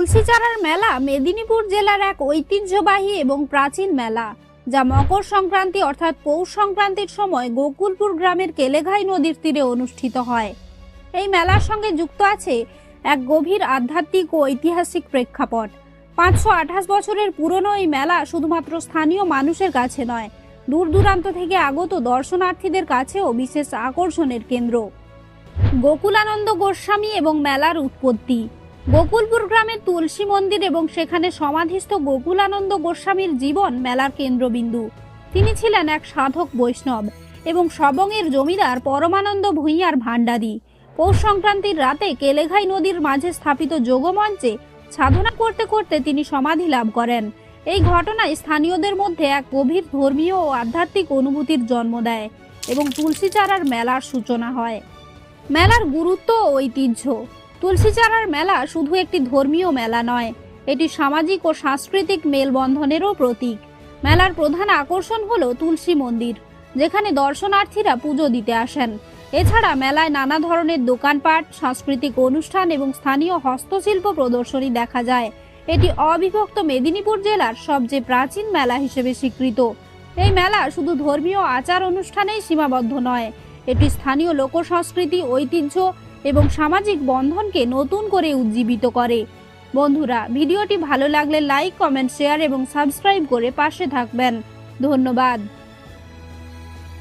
তুলসীচারার মেলা মেদিনীপুর জেলার এক ঐতিহ্যবাহী এবং প্রাচীন মেলা, যা মকর সংক্রান্তি অর্থাৎ পৌষ সংক্রান্তির সময় গোকুলপুর গ্রামের কেলেঘাই নদীর তীরে অনুষ্ঠিত হয়। এই মেলার সঙ্গে যুক্ত আছে এক গভীর আধ্যাত্মিক ও ঐতিহাসিক প্রেক্ষাপট। পাঁচশো আঠাশ বছরের পুরনো এই মেলা শুধুমাত্র স্থানীয় মানুষের কাছে নয়, দূর দূরান্ত থেকে আগত দর্শনার্থীদের কাছেও বিশেষ আকর্ষণের কেন্দ্র। গোকুলানন্দ গোস্বামী এবং মেলার উৎপত্তি। গোকুলপুর গ্রামের তুলসী মন্দির এবং সেখানে সমাধিস্থ গোকুলানন্দ গোস্বামীর জীবন মেলার কেন্দ্রবিন্দু। তিনি ছিলেন এক সাধক বৈষ্ণব এবং সবংয়ের জমিদার পরমানন্দ ভূঁইয়ার ভাণ্ডারী। পৌষ সংক্রান্তির রাতে কেলেঘাই নদীর মাঝে স্থাপিত যোগমঞ্চে সাধনা করতে করতে তিনি সমাধি লাভ করেন। এই ঘটনায় স্থানীয়দের মধ্যে এক গভীর ধর্মীয় ও আধ্যাত্মিক অনুভূতির জন্ম দেয় এবং তুলসীচারার মেলার সূচনা হয়। মেলার গুরুত্ব ঐতিহ্য তুলসীচারার মেলা শুধু একটি ধর্মীয় মেলা নয়, এটি সামাজিক ও সাংস্কৃতিক মেলবন্ধনেরও প্রতীক। মেলার প্রধান আকর্ষণ হল তুলসী মন্দির, যেখানে দর্শনার্থীরা পুজো দিতে আসেন। এছাড়া মেলায় নানা ধরনের দোকানপাট, সাংস্কৃতিক অনুষ্ঠান এবং স্থানীয় হস্তশিল্প প্রদর্শনী দেখা যায়। এটি অবিভক্ত মেদিনীপুর জেলার সবচেয়ে প্রাচীন মেলা হিসেবে স্বীকৃত। এই মেলা শুধু ধর্মীয় আচার অনুষ্ঠানেই সীমাবদ্ধ নয়, এটি স্থানীয় লোকসংস্কৃতি, ঐতিহ্য এবং সামাজিক বন্ধনকে নতুন করে উজ্জীবিত করে। বন্ধুরা, ভিডিওটি ভালো লাগলে লাইক কমেন্ট শেয়ার এবং সাবস্ক্রাইব করে পাশে থাকবেন। ধন্যবাদ।